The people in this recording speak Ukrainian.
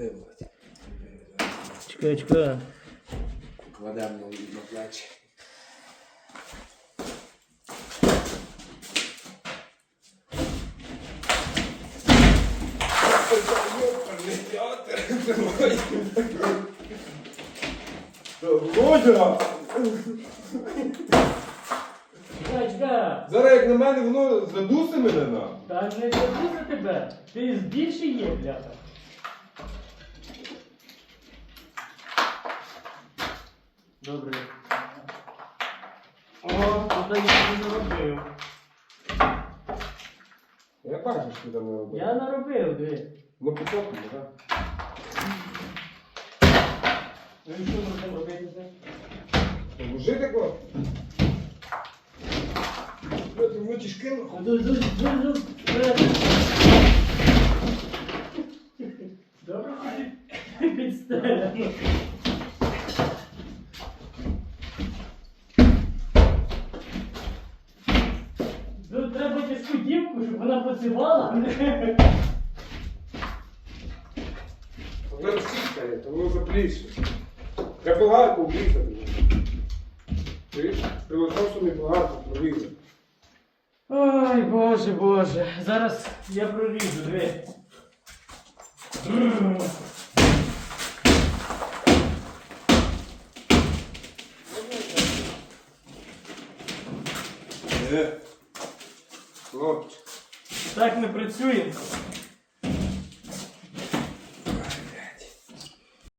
Клади, Володь. Чекай, чекай. Кладемо на, на плечі. Володя! Чекай, чекай. Зараз як на мене воно задусе мене на. Та не кажу за тебе. Ти більше є, бляха. Добре. О, тут я не робив. Я бачу, що там не робив. Я наробив, диви. Ну потоком, так? Ну і що ми будемо робити це? Положи тако. Ти кинув. Ну, ду- ду- ду- ду- вперед. Добре, що ти підстеляно. Ну, треба дівку, щоб вона посівала. Воно всікає, то воно запліше. Треба болгарку врізати. Ти прилетав не болгарку прорізати. Ой, боже, боже. Зараз я проріжу, диви. Е. Хлопчик. Так ми працюємо.